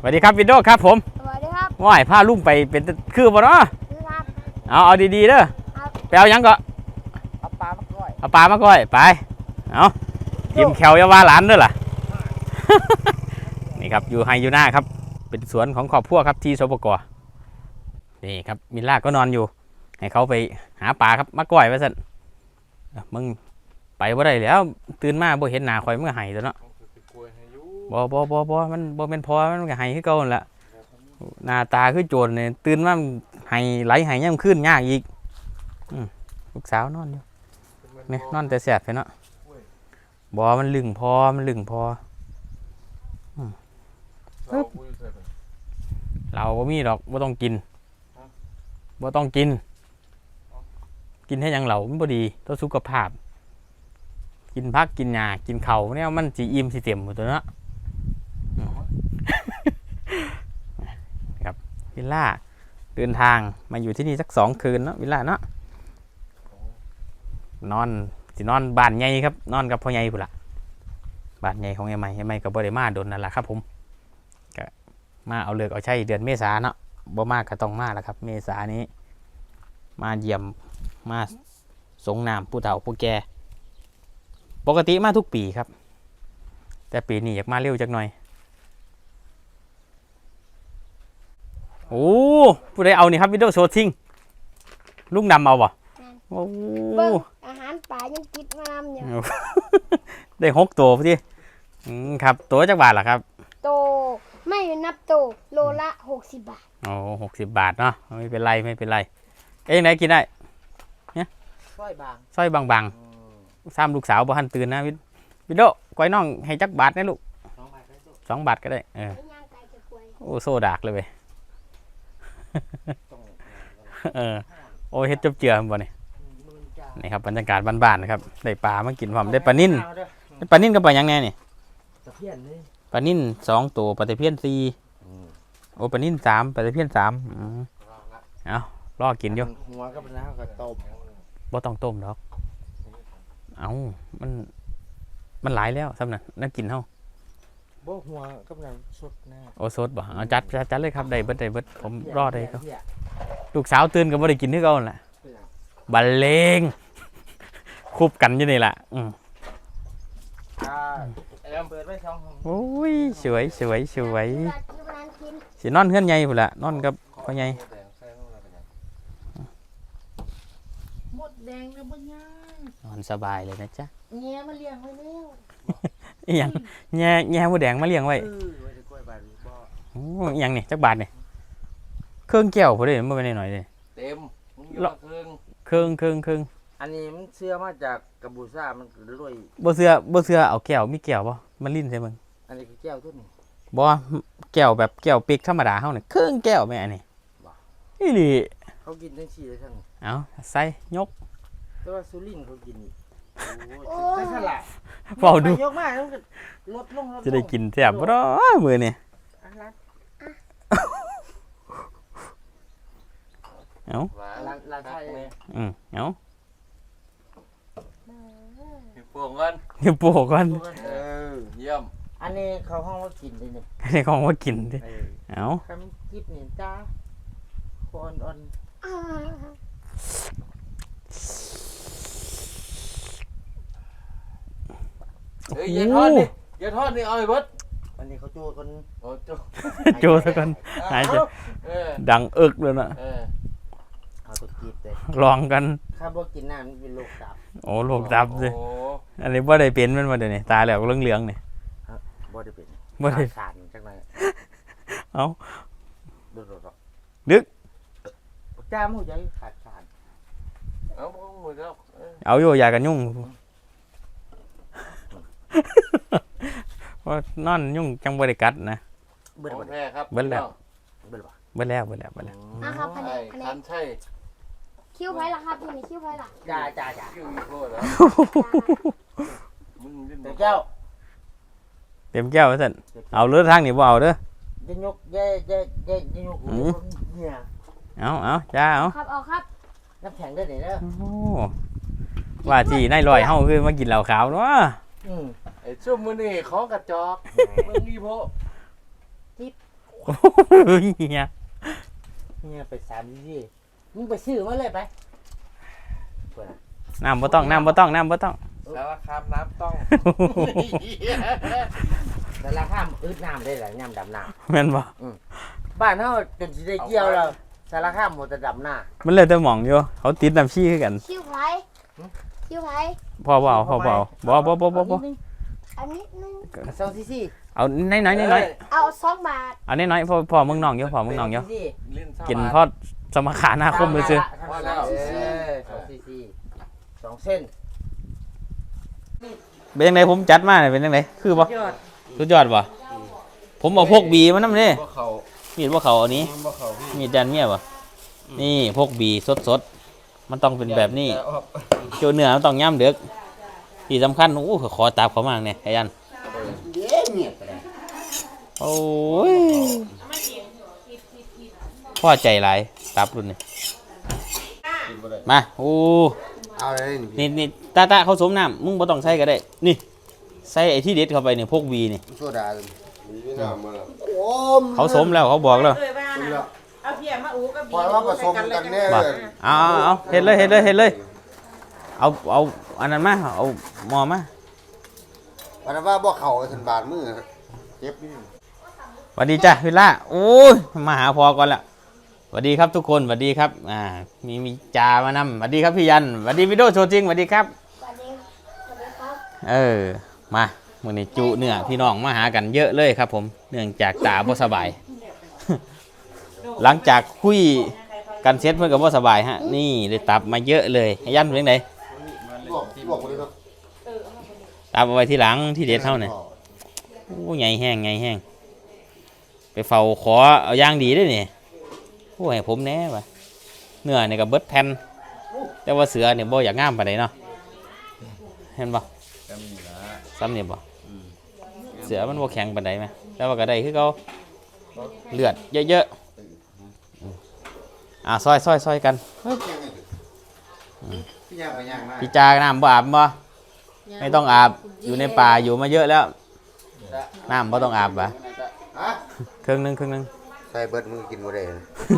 สวัสดีครับวินโดว์ครับผมสวัสดีครับว่ายพาลุงไปเป็นตะคือบ่เนาะนี่ครับเอาเอาดีๆเด้อครับไปเอาหยังก็เอาปลามาก้อยเอาปลามาก่อยไปเอากินแควอยาว่าหลานเด้อล่ะนี่ครับอยู่ไฮยูน่าครับ เป็นสวนของครอบครัวครับที่สปกนี่ครับมิลล่าก็นอนอยู่ ให้เขาไปหาปลาครับมาก่อยไว้สั่นเอ้ามึงไปบ่ได้แล้วตื่นมาบ่เห็นหน้าข่อยมึงก็ไห้ตัวเนาะ บ่บ่บ่บ่มันบ่เป็นพอมันก็ให้คือเก่านั่นแหละหน้าตาคือโจรเนี่ยตื่นมาให้ไหลให้ย่ำขึ้นยากอีกอืมลูกสาวนอนอยู่เนี่ยนอนแต่แสบไปเนาะบ่มันลึงพอมันลึงพอเราคุยเสร็จเราบ่มีดอกบ่ต้องกินบ่ต้องกิน กินให้หยังเหล่ามันบ่ดีต่อสุขภาพ กินผักกินหญ้ากินข้าวเนี่ยมันสิอิ่มสิเต็มหมดตัวเนาะ วิลล่าเดินทางมาอยู่ที่นี่สักสองคืนเนาะวิลล่าเนาะนอนสินอนบ้านใหญ่ครับ นอนกับพ่อใหญ่พุ่นละบ้านใหญ่ของไอ้ใหม่ไอ้ใหม่กับบริมาโดนนั่นแหละครับ ผมก็มาเอาเลือกเอาใช้เดือนเมษาเนาะบ่มากก็ต้องมาแล้วครับ เมษานี้ มาเยี่ยมมาสงน้ำผู้เฒ่าผู้แก่ปกติมาทุกปีครับ แต่ปีนี้อยากมาเร็วจักหน่อย โอ้ผู้ใดเอานี่ครับวิดีโอโชว์ทิ้งลุงดำเอาบ่โอ้เบิ้งอาหารป่ายังกินมานำอยู่ได้หกตัวพี่อืมครับ ตัวจักบาทล่ะครับ โตไม่นับโตโลละหกสิบบาทโอ้หกสิบบาทเนาะไม่เป็นไรไม่เป็นไร เอ้ยงไหนกินได้ก้อยบางสร้อยบางๆซ้ำลูกสาวบ่ทันตื่นนะวิวิดีโอก้อยน้องให้จักบาทนะลูกสองบาทได้ตัวสองบาทก็ได้เออไม่ย่างไก่จะกล้วยโอ้โซดากเลยเว้ยต้อง เออโอ้เฮ็ดจบเจือบ่นี่มือจ้านี่ครับบรรยากาศบ้านๆนะครับได้ปลามากินพร้อมได้ปลานิ่นได้ปลานิ่นกับปลาหยังแน่นี่ตะเพียนนี่ปลานิ่นสองตัวปลาตะเพียนสี่โอ้ปลานิ่นสามปลาตะเพียนสามอืมรอกินอยู่หัวก็เป็นน้ำกับต้มบ่ต้องต้มดอก เอ้ามัน มันหลายแล้วสำนักน่ากินเฮา บ่หัวก็เป็นน้ำสดหน้าโอสดบ่เอาจัดจัดจัดเลยครับได้เบิดได้เบิดผมรอได้ครับลูกสาวตื่นก็บ่ได้กินคือเก่านั่นแหละบันเลง คุบกันอยู่นี่แหละอืมอ่าไอ้ลำเปิดไว้สองห้องโอ้ยสวยสวยสวยเวลากินเวลากินสินอนเฮือนใหญ่พุ่นละนอนกับพ่อใหญ่หมดแดงแล้วบ่ย่างนอนสบายเลยนะจ๊ะ เงี้ยมาเลี้ยงไว้แล้ว อีหยังแง่แง่หมูแดงมาเลี้ยงไว้เออไว้จะกล้วยบาทบ่โอ้อีหยังนี่จักบาทนี่เครื่องแก้วพุ่นเด้บ่แม่นน้อยๆเด้เต็มมึงอยู่ละครึ่งเครื่องเครื่องเครื่องอันนี้มันเชื่อมาจากกัมพูชามันรวยบ่เชื่อบ่เชื่อเอาแก้วมีแก้วบ่มันลิ้นใส่มึงอันนี้คือแก้วตัวนี้บ่แก้วแบบแก้วเปีกธรรมดาเฮานี่เครื่องแก้วแม่อันนี้บ่อีหลีเขากินทั้งชีเลยทั้งเอาใส่ยกแต่ว่าสุรินทร์เขากินอีก โอ้โอ้ยยใช่ฉลาดเฝ้าดู ยกมาแล้วมันก็ลดลงลดลงจะได้กินแซ่บบ่เนาะมื้อนี้อะร้านเอ้าร้านร้านไทยเลยอืมเอ้าปวงกันเดี๋ยวโปะก่อนเออเยี่ยมอันนี้เขาห้องว่ากินเลยนี่ให้ของมากินดิเออเอ้าคำกิบนี่จ้าคอนอ่อน อ่า เฮ้ยอย่าทอดดิอย่าทอดนี่เอาไอ้เบิดอันนี้เขาโจ้คนโอ้โจโจซะก่อนหายใจเออดังเอิกเลยน่ะเออเอาตัวกิบเลยลองกันถ้าบ่กินน้ำมันเป็นโรคตับโอ้โลกดับสิโอ้อันนี้บ่ได้เป็นมันมาเดี๋ยวนี้ตาแล้วเหลืองๆนี่บ่ได้เป็นบ่ได้ ขาดจังไดเอ้าโดดๆนึกๆจ้ามูใจขาดขาดเอาพวกมือแล้วเออเอาอยู่ยากันยุ่ง ว่านอนยุ่งจังบ่ได้กัดนะ เบิดขอบ่งได้แท้ครับเบิดแล้ว เบิดบ่เบิดแล้วเบิดแล้วเบิดแล้วอะครับคะแนไอ้นคะแนคันนใช่คิ้วไผ่ละครับนี่คิ้วไผ่ละจ้าจ้าจ้าคิวอีโคตรแล้วมึงดิ้นเดี๋ยวเจ้าเต็มแก้วว่าซั่นเอาเรือทางนี่บ่เอาเด้อ จะยกเย่เย่เย่จะยกอืม เนี่ยเอาเอาจ้าเอาครับเอาครับน้ำแข็งได้เด้อโอ้ว่าที่นายลอยเฮาคือมากินเหล้าขาวเนาะอืมไอ้ช่วงมือนี่ของกระจอกมึงอีโพโโอ้ยเฮียเนี่ยไปสามยี่มึงไปซื้อมาเลยไปน้ำบ่ต้องน้ำบ่ต้องน้ำบ่ต้อง สารคามน้ำต้องแต่ละข้ามอึดน้ำได้หลายน้ำดำน้แม่นบ่ำบ้านเขาจนสิได้เกี่ยวแล้วสารข้ามหมดแต่ดำหน้ามันเลยแต่หม่องอยู่ เขาติดน้ำชี้คือกัน คิวไผคิวไผพ่อบ่เอาพ่อบ่เอาบ่บ่บ่บ่บ่ อันนี้นึงสองซีซีเอาน้อยๆน้อยเอาสองบาทๆเอาน้อยๆพ่อพ่อมึงน้องอยู่พ่อมึงน้องอยู่ลิ้นกินพอดสมขาหน้าคมไปซื้อว่าแล้วเออสองซีซีสองเส้นเป็นยังไงผมจัดมาเนี่ยเป็นยังไงคือบ่ยอดสุดยอดบ่ผมเอาพกบีมานำเด้พวกเขามีดบ่เขาอันนี้พวกเขาพี่มีดแดนเมียบ่นี่พกบีสดๆมันต้องเป็นแบบนี้แต่ออกโจเนื้อมันต้องย่ำเด็ก ที่สำคัญโอ้ขอตาบเขามากเนี่ยไอ้ยันเย้เงียบไปเลยโอ้ยพ่อใจหลายตับรุ่นนี่กินบ่ได้มาโอ้เอาเลยนี่นี่ตาตาเขาสมน้ำมึงบ่ต้องใส่ก็ได้ นี่ ใส่ไอ้ที่เด็ดเข้าไปเนี่ยพกบีนี่โซดามีพี่น้ำมาแล้วโอ้มเขาสมแล้วเขาบอกแล้วเอ้ยว่าน่ะเอาเพียมาอูกับบีปล่อยว่าผสมกันแน่บ่เอาเอาเอาเห็ดเลยเห็ดเลยเห็ดเลย เอาเอา อันนั้นมาเอาหมอมาวันนั้นว่าบ่เข่าสันบาทมือเจ็บนี่สวัสดีจ้ะวิลล่าโอ้ยมาหาพอก่อนละสวัสดีครับทุกคนสวัสดีครับ อ่า มีมีจามานำสวัสดีครับพี่ยันสวัสดีวิดีโอโชว์จริงสวัสดีครับสวัสดีสวัสดีครับ เออ มามื่อนี้จุเนื้อพี่น้องมาหากันเยอะเลยครับ ผมเนื่องจากตาบ่สบาย หลังจากคุยกันเซ็ตเพื่อนกับบ่สบายฮะ นี่เลยตับมาเยอะเลยให้ยันเป็นไง บอกบอกเลยเนาะตับเอาไว้ที่หลังที่เด็ดเท่าเนี่ยโอ้ใหญ่แห้งใหญ่แห้งไปเฝ้าขอเอาย่างดีด้วยนี่โอ้ให้ผมแน่วะเนื้อเนี่ยกับเบิดแผ่นแต่ว่าเสือเนี่ยบ่อยากง่ามปานเนาะเห็นบ่ก็มีนะซ้ำเนี่บ่เสือมันบ่แข็งปานไหมแต่ว่าก็ได้คือเขาเลือดเยอะๆอ่าซอยซอยซอยกัน ย่างไปย่างมาพี่จาน้ำบ่อาบบ่ไม่ต้องอาบอยู่ในป่าอยู่มาเยอะแล้วน้ำบ่ต้องอาบปะฮะครึ่งหนึงครึ่งหนึงใส่เบิดมือกินบ่ได้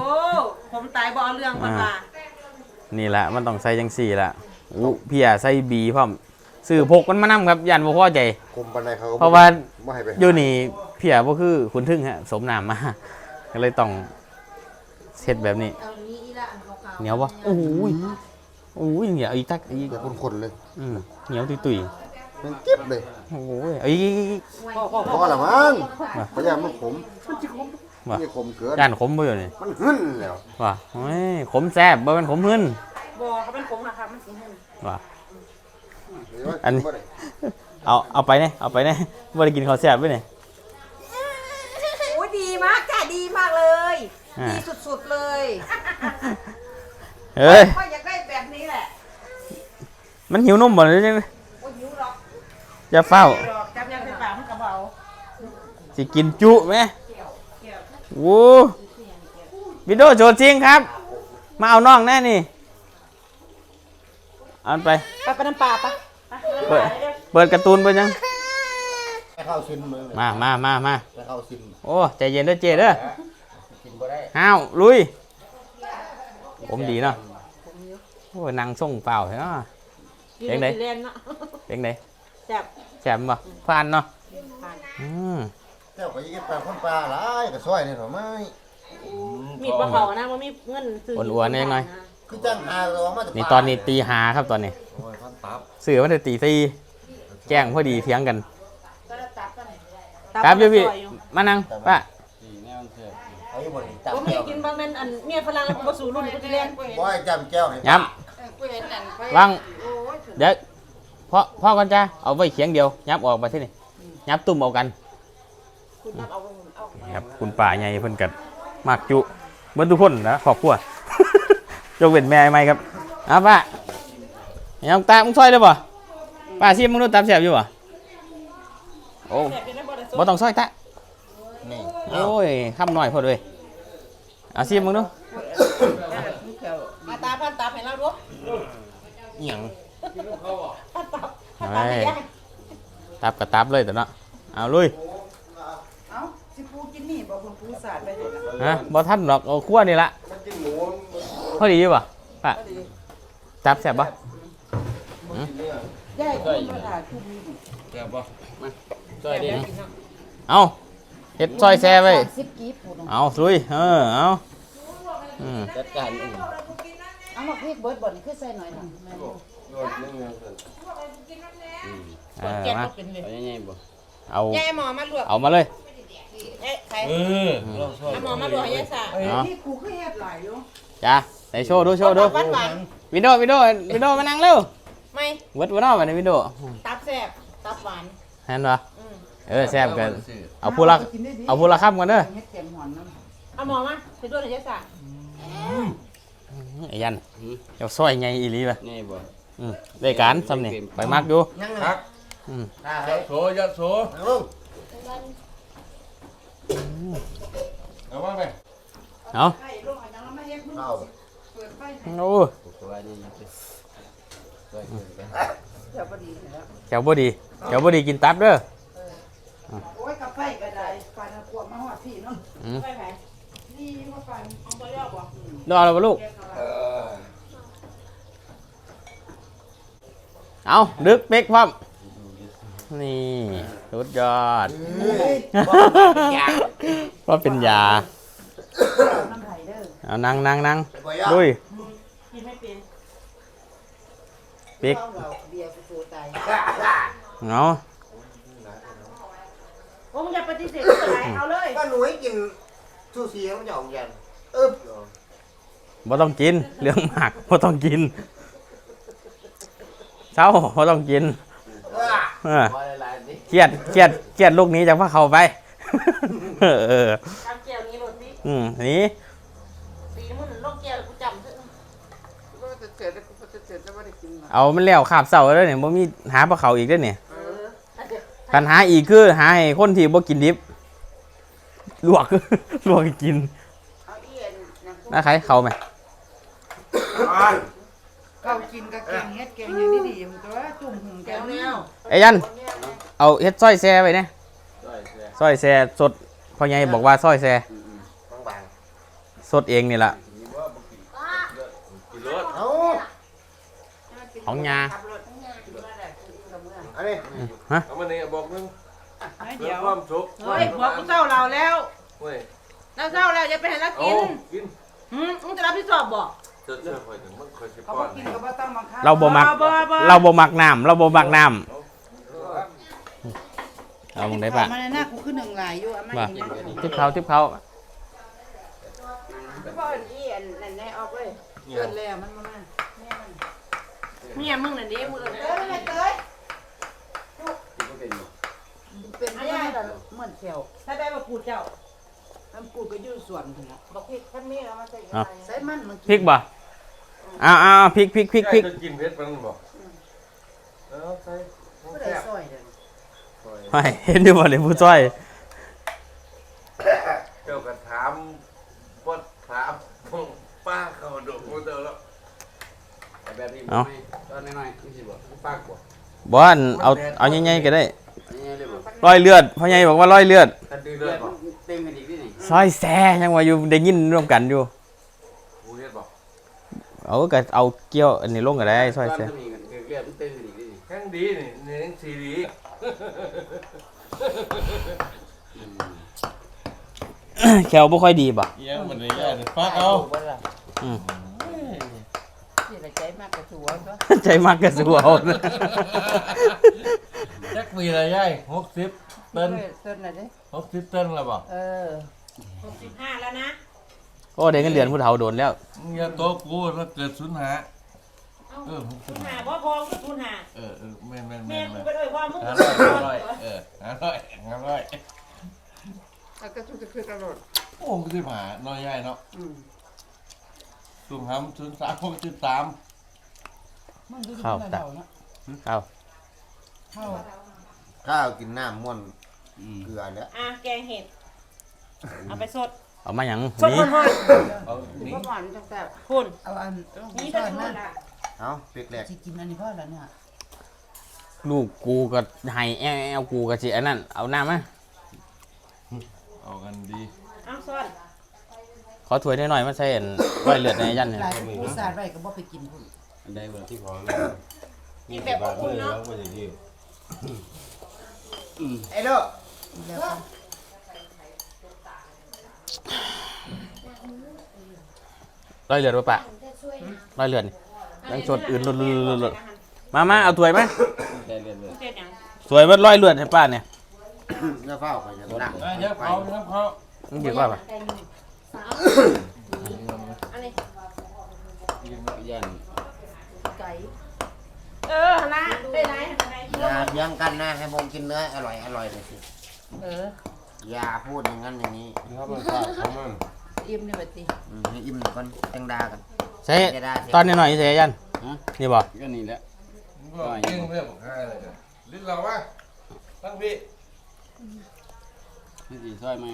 โอ้ผมตายบ่เอาเรื่องมันว่านี่แหละมันต้องใส่จังสี่ละอู้พี่อะใส่บีพร้อมซื้อพกมันมานํครับยันบ่พอใจกลมปานใดเขาก็เพราะว่าบ่ให้ไปอยู่นี่พี่อะบ่คือคุณทึ่งฮะสมน้ำมาก็เลยต้องเฮ็ดแบบนี้เอานี้อีละอันขาวๆเหนียวบ่โอ้ยโอ้ยเหนียวอีกตักอีกแบบคนๆเลยอืมเหนียวตุยมันเจ็บเลยๆโอ้ยเอาอีกอีกอีกพอละมั้งพยายามมันขมว่ะนี่ขมเกินย่านขมบ่อยู่นี่มันหึ่นแล้วว่าโอ้ยขมแซ่บบ่แม่นขมหึ้นบ่เขาเป็นผมนะคะมันสิหึ่นว่าอันนี้เอาเอาไปเนี่ยเอาไปเนี่ยบ่ได้กินข้าวแซ่บไว้เนี่ย โอ้ยดีมากจ้ะดีมากเลย อ่า ดีสุดๆเลย เอ้ยก็อยากได้แบบนี้แหละ มันหิวนมบ่เลยจังโอ้ยหิวหรอกอย่าเฝ้าดอกจับยังใส่ปากมันกระเบาสิกินจุไหมโอ้วิดีโอโชว์จริงครับ มาเอาน้องแน่นี่เอาไป ไปไปน้ำปลาปะไปเปิดเปิดการ์ตูนไปยังไปเข้าซิมมือเลยมามามามาไปเข้าซิมโอ้ใจเย็นเด้อเจเด้อกินบ่ได้ห้าวลุย ผมดีเนาะโอ้ยนางส่งเปล่าเหรอเสี ยงไหนเล่นเนาะเป็นไงแซ่บแจ่มบ่ผ่านเนาะอืมเจ้าก็ยิงปลาคนปลาหลายก็ซอยนี่เถอะไม่มีดปลาเขานะมันมีเงินซื้ออ้วนๆเองหน่อยคือจ้างหาเรามาจากนี่ตอนนี้ตีหาครับตอนนี้โอ้ยพันตับสื่อมันจะตีสี่แจ้งพอดีเถียงกันตัครับพี่พี่ซอยอยู่มานั่งป้าสี่แนวเสียเอาอยู่บ่นี่จับผมไม่แก้วกินบางแม่นอันเมียฝรั่งแล้วผมบ่สู่รุ่นกูสิเล่นบ่ให้จำแก้ว ให้ย้ำวางเดี๋ยวพ่อพ่อกันจ้าเอาไว้เขียงเดียวยับออกมาที่นี่ยับตุ่มเอากันคุณนับเอาเอานี่ครับคุณป่าใหญ่เพิ่นกัดมากจุเหมือนทุกคนนะครอบครัวยกเว้นแม่ไหมครับเอาป้ายังตามึงซอยได้ป่ะป้าซีมึงดูตามแสบอยู่ป่ะโอ้แซ่บอยู่นะบ่ได้สบ่ต้องซอยตานี่โอ้ยคำหน่อยพอเลยเอาซีมึงดู มาตาพันตาให้เราดู อิหยังพันตาพันเฮ้ตายให้ยายตับกับตับเลยแต่เนาะเอาลุยเอ้าสิปูกินนี่บ่บุของผู้สาดไปเถอะนะฮะบ่ทันหรอกเอาคั่วนี่ละมันกินหมูมันพอดีอยู่ป่ะป่ะพอดีจับแซ่บป่ะมันกินเนื้อได้คุณมาถ่ายทุกมีดิแซ่บป่ะซอยดิเอาเฮ็ดซอยแซ่ไว้สิบกีบพูดเอาลุยเออเอาอืมจัดการ เองเอามาพริกเบิร์ดบ่อนคือใส่หน่อยหน่อยแม่นบ่โดนนึ่งเนื้อเสร็จเออมาเอายังไงบ่เอายายหมอมาลวกเอามาเลยเอ้ยใครเออลองชอบเอาหมอมาลวกให้ยายสาเอ้ยเอานี่กูคือเฮ็ดหลายอยู่จ้าไหนโชว์ดูโชว์ดูหวานหวานวินโดว์วินโดว์วินโดว์มานั่งเร็วๆไม่เวิร์ดวินโดว์มาในวินโดว์ตับแซ่บตับหวานเห็นป่ะอืมเออแซ่บกันเอาพูละเอาพูละคำกันเด้อเฮ็ดแกงหอนนั่นเอาหมอมาไปด้วยให้ยายสา ไอ้ยันเจ้าซอยไงอีหลีป่ะไงบ่อืมได้การซ้ำนี่ไปมักอยู่ครับอืมยะโสยะโสลุงเอาว่าไปเอาไข่ลงอันนั้นแล้วมาเฮ็ดมึงเอาเปิดไฟให้โอ้สบายดีอยู่สบายดีเดี๋ยวพอดีแล้วแถวบ่ดีแถวบ่ดีกินตับเด้อโอ้ยกับไฟก็ได้ไฟน่ะกวดมาฮอดพี่เนาะอืมไปไหนนี่ว่าไฟเอาไปยอกบ่รอแล้วบ่ลูก เออ เอาดึกเป๊กพร้อมนี่สุดยอดว่าเป็นยาน้ำไผ่เด้อเอานั่งนั่งนั่งดุยกินไม่เป็นเป๊กเอาเราเบียร์กูโตตายเอาโอ้มึงอย่าปฏิเสธไม่เป็นไรเอาเลยก็หนูให้กินซูชิเขาจะออกยันอึ๊บบ่ต้องกิน เรื่องมากบ่ต้องกิน เช้าบ่ต้องกินเออว่าอะไรนี่เครียดเครียดเครียดลูกนี้จากพระเขาไป เออเออจำแก้วนี้รถนี้อืมนี่ตีมึงโรคแก้วกูจำเถอะก็จะเกิดก็จะเกิดจะบ่ได้กินเอามันแล้วขาบเสาแล้วเนี่ยบ่มีหาปลาเขาอีกเด้อเนี่ยเออถ้าเกิดปัญหาอีกคือหาให้คนที่บ่กินดิบลวกลวกให้กินเอาเอียนนะนะใครเขาไหม เขากินกับแกงเฮ็ดแกงอย่างนี้ดีมันตัวจุ่มหุงแกแก้งวแนแนววไอ้ยัน เอาเฮ็ดซอยแซ่ไว้เนี่ยได้แซ่ซอยแซ่สดพ่อใหญ่บอกว่าซอยแซ่บางสดเองนี่ล่ะกินว่าบ่กินกินรสๆเอาของยาอันนี้เอามานี่บอกนึงเดี๋ยวความสุขเฮ้ยผัวกูเศร้าเราแล้วเว้ยเราเศร้าแล้วอย่าไปให้เราโอ้กินกินหืมมึงจะรับผิดชอบบ่เจะเชื่อคอยถึงมันคอยสิเขาป้บออนกกินก็บ่ต้องบังคับเราบ่มักบ่บ่เราบ่มักน้ำเราบ่มักน้ำเอามึงได้ปะมันหน้ากูคือหนึ่งหลายอยู่อะมันว่ากินมันทิปเขาทิปเขาบ่อีอันนั่นแน่ออกเลยเนี่ยเกินแล้วมันมาเมียมึงนั่นดิมึงเอเอ้อยไม่เอ้ยกินบ่เป็นบ่เป็นไม่ได้แต่เหมือนเขียวถ้าได้มาพูดเจ้าน้ำปูก็อยู่ส่วนถึงบอกพี่ท่านมีแล้วมาใส่ยังไงใส่มันมันพริกบ่ อ้าวอ้าวพริกพริกพริกพริกยายจะกินเผ็ดปานนั้นบ่เออใส่ก็ได้แซ่บซอยเด้อไม่เห็นอยู่บ่เลยผู้จ้อยเจ้าก็ถามบ่ถามป้าเขาดอกบ่เจอแล้วเอาแบบนี้บ่ให้ตอนน้อยๆนี่สิบ่ปากบ่บ่อันเอาเอาใหญ่ๆก็ได้อันนี้เลยบ่ร้อยเลือดพ่อใหญ่บอกว่าร้อยเลือดคันดื้อเลือดบ่เต็มกันอีกนี่ซอยแซ่ยังว่าอยู่ได้ยินร่วมกันอยู่ผู้เฮ็ดบ่ เอาก็เอาเกี้ยวอันนี้ลงก็ได้ซอยแซ่ตนมีกันเลือดมันเต็มกันอีกนี่แข็งดีนี่นี่ยังสีดีแขวบ่ค่อยดีบ่ยังมันนี่ยังฟักเอาที่ละใจมากกระชัวก็ใจมากกระสัวเอาจักปีละยาย60เติ้นต้นน่ะเด้60เติ้นแล้วบ่เออหกสิบห้าแล้วนะ อ้ได้เงินเดือนผู้เฒ่าโดนแล้วมึงอย่าโตะกูถ้าเกิดสุนหา เอ้าเออคุณหาพ่อพองคุณหาเออเออแม่นแม่นแม่แม่นกูแม่นไปด้วยพ่อมึงหากูร้อยไปหาร้อยเออหาร้อยหาร้อยแล้วก็ทุกคือตลอดโอ้กูสิหาน้อยใหญ่เนาะอืมสุ่มหำศูนย์สามหกจุดสามมันดูข้าวตักเอาข้าวข้าวกินน้ำม่วนเกลือเนี่ยอะแกงเห็ดเอาไปสด เอามาหยังสดนี่หอนเอานี่ก็หวานจังแต่ๆคุณเอาอันนี่ซก็อยสมาดอะเอาเปียกแหลกสิกินอันนี้พ่อแล้วเนี่ยลูกกูก็ให้แอวแอวกูก็สิอันนั้นเอาน้ำมาเอากันดีอขอถ้วยหน่อยๆมาใส่อันไว้เลือดในยันเนี่ยหลายผู้สาดไว้ก็บ่ไปกินพุ่นอันใดบ่ที่ของกินแบบอบอุ่นเนาะไอ้ลูกแล้วก็ ร้อยเลือดป่ะปะจะช่วยนะร้อยเลือดนี่ยังสดอื่นลุดๆๆๆมามาเอาถ้วยไหมได้เรื่อยเจ็ดหยังถ้วยมันร้อยเลือดให้ป้าเนี่ยจะเฝ้าไปจะนั่งเดี๋ยวเขาเดี๋ยวเขามันเกี่ยวกับป่ะสามอันนี้ยันไก่เออนะได้ไหนอย่าเถียงกันนะให้ผมกินเนื้ออร่อยอร่อยเลยสิเอออย่าพูดอย่างนั้นอย่างนี้เขามันข้าวเขามัน อิ่มนี่บัดนี้อืมให้อิ่มก่อนจังดากันใส่จะได้เสียตอนนี้หน่อยใส่ยันนี่บ่ก็นี่แหละก็ยิ่งเรื่องของใครเลยลิ้นเราวะตั้งพี่นี่สิซอยไหม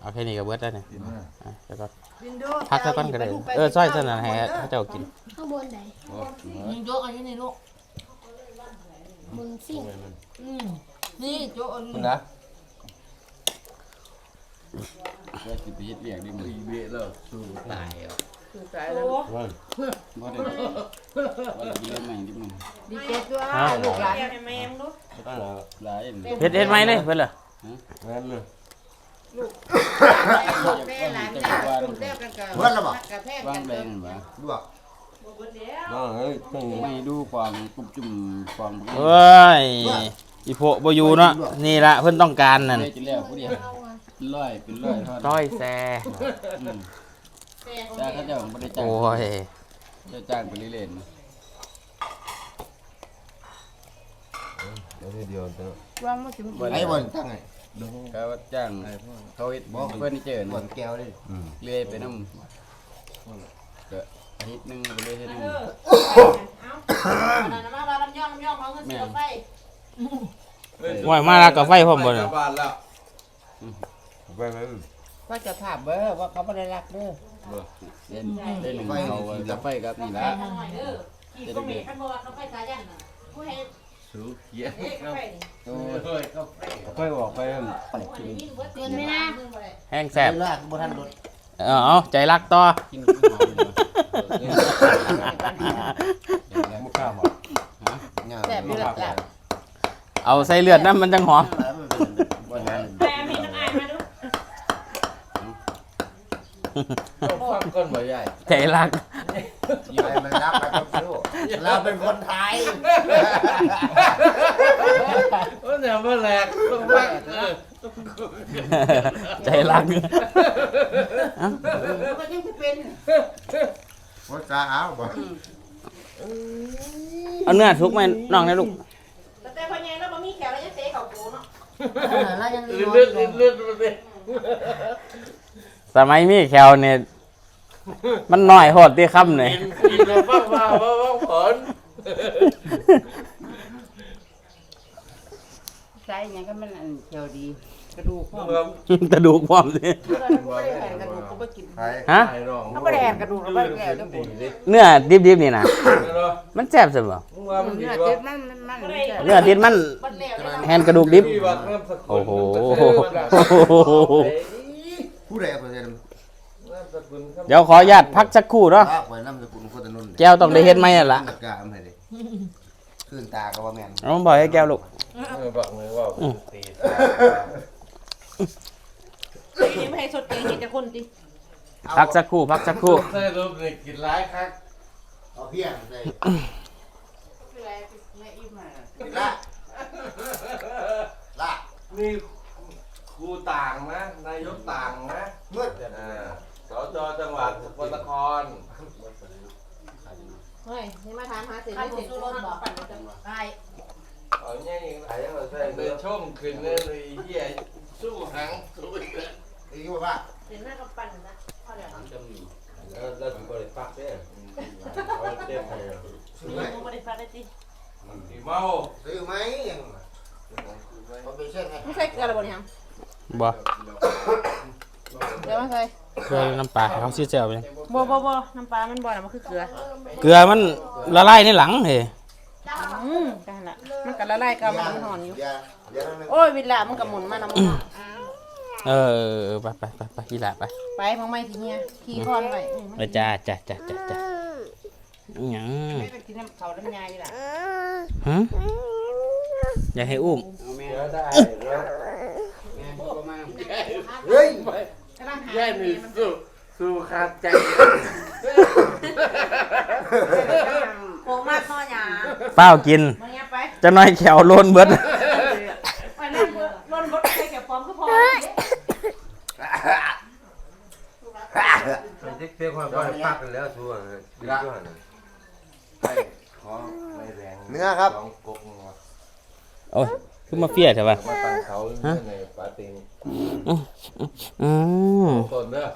เอาแค่นี้ก็เบิดแล้วเนี่ยอะแล้วก็บินโดพักสักก้อนก็ได้เออซอยเท่านั้นให้ให้เจ้ากินข้างบนไหนยิงโจกอันนี้นี่ลูกบนซิ่งอืมนี่โจกอันนี้คุณ นะก็สิไปเฮ็ดเวียกได้มื้อเบี้ยแล้วสู้ตายคือตายโอ้แล้วบ่ได้บ่ได้กินแล้วใหม่ดิมึงดีเจ็ดด้วยลูกหลานเดี๋ยวให้แม่มึงดูตั้งแล้วหลายอันเฮ็ดเฮ็ดไหมเลยเพิ่นเหรองั้นเลยลูกแม่หลานเนี่ยลูกแม่กันกันเพื่อนเราบอกกระแทกวากังนแดงนั่นบ่ดูบอกน้องเอ้ยต้องไม่ดูความกุบจุ่มความเอ้ยอีโพบ่อยู่เนาะนี่ละเพิ่นต้องการนั่นได้กินแล้วผู้เดียว เอาอะเป็นร้อยเป็นร้อยทอดร้อยแซ่อืมจ้างเขาเจ้าบ่ได้จ้างโอ้ยเจ้าจ้างไปเรื่อยๆนะเดี๋ยวทีเดียวเดี๋ยววางมาถึงไอ้บนตั้งไงเขาจ้างเขาเฮ็ดเฟอร์นิเจอร์บนะนแก้วดิเลื่อยไปน้ำก็อาทิตย์หนึงไปเรื่อยๆนึงเออเอาอันนั้นมาว่าลำย่องลำย่องเอาเงินซื้อไป ว่ามาลากกับไฟพร้อมบ่เนี่ย บ้านแล้ว ไปไหมว่าจะถามเบอร์ว่าเขาไม่ได้รักเด้อเล่นเล่นหนึ่งเขาจะไปกับนี่ละหน่อยเด้อขี่ก็มีคันบ่ว่าเขาไปสายันน่ะผู้ให้สู้เยี่ยเด็กไปนี่โอ้ยก็ไปบอกไปไปกินกินเบิดเกินไหมนะแห้งแซ่บเลิกบนทันรถเออเอาใจรักต่อกินข้าวหอมเลยมุกข้าวหมดแซ่บอยู่แล้วจ้ะเอาใส่เลือดน้ำมันจังหอม บนนั้น แม่มีน้ำอายมาดู ต้องฟังก้นบ่ ใหญ่ใจรักไอ้มันรักมันต้องสู้เราเป็นคนไทย โอ้เนี่ยมาแหลกต้องฟังเออใจรักก็ยังเป็นภาษาอ้าวบ่เอาเนื้อทุกไหมน้องนะลูก แต่แต่พ่อใหญ่แล้วบ่มีแขวแล้วยังเตะเขาโกเนาะแล้วยังลื่นลื่นลื่นลื่นมาสิสมัยมีแคลเนี่ย มันน้อยโหดที่ค่ำเลยกินกินแล้วฟังมาว่าว่าผลใส่ยังก็มันอันเขียวดีกระดูกห้องกระดูกพร้อมสิเราไม่ได้แหนกระดูกก็ไม่กินไทยฮะเขาไม่ได้แหนกระดูกเราไม่ได้แหนกระดูก เนื้อดิบๆนี่นะมันแซ่บสิบ่มึงว่ามันดีเนื้อวะเจ็บมันมันมันไม่ใช่เนื้อดิบมันบัดแล้วเลยแฮนกระดูกดิบ พี่ว่าน้ำสกุลโอ้โหผู้ใดเอาไปเซ็นน้ำ สกุลครับเดี๋ยวขออนุญาตพักสักครู่เนาะลากไว้น้ำสกุลโคตรนุ่นแก้วต้องได้เฮ็ดไหมอะล่ะตะกร้ามันให้ดิขึ้นตาก็ว่าแม่นเอาบ่อยให้แก้วลูก เออบอกมือว่าตีนี่ไม่ให้สดเองเห็นแต่คนติพักสักครู่ พักสักครู่ ใส่รูปนี่กินร้ายครับเอาเพียงใส่ไม่อิ่มอะละละนี่ครูต่างนะนายกต่างนะมืดอ่าส จจังหวัดสกลนครเฮ้ยนี่มาถามหาเสร็จไม่เสร็จรถบอกปั่นจะไปเอาเนี่ยยังไงเราใส่เดินช่องขึ้นเลยเลยเฮียสู้หังสู้อีกแล้วอีกว่าเห็นหน้าก็ปั่นนะพอเดี๋ยวแล้วเราถึงบริปักเนี่ยเขาเต็มเลยมึงไม่ได้ฟังได้ติสีเมาซื้อไหมยังเอาไปเช็ดไงไม่ใช่เกลือหรือเปล่าเนี่ยบ่เดี๋ยวมาใส่เกลือน้ำปลาให้เขาซื้อแจ่วไปเลยบ่บ่บ่น้ำปลา มันบ่น่ะมันคือเกลือ เกลือมันละลายในหลังเฮ้อืมกันละมันก็ละลายกับมันหอนอยู่อย่าอย่าทำให้โอ้ยวิลามันก็หมุนมาน้ำมันเออไปไปไปไปอีหละไปไปมองไม่ทีเนี้ยขี่คอนไปเออจ้าจ้าจ้าจ้าจ้าอิหยังไม่ไปกินน้ำเขาน้ำยาอยู่ล่ะฮะอยากให้อุ้มเอาแม่เดี๋ยวได้แล้วแม่ก็มาเฮ้ย กำลังหาแย่นี่สู้สู้ขาดใจโค้งมากพ่อหยาเป้ากินมาเนี้ยไปจะน้อยแขวโลนเบิดไปเล่นรถรถใส่แก่ปอมก็พอมันจะเป็นความว่าปักกันแล้วสู้อะดีกว่านะไปขอไม่แรงเนื้อครับสองกกงอโอ้ย ขึ้นมาเฟียดใช่ปะมาตั้งเขาในปาติงอืมต้นเด้อ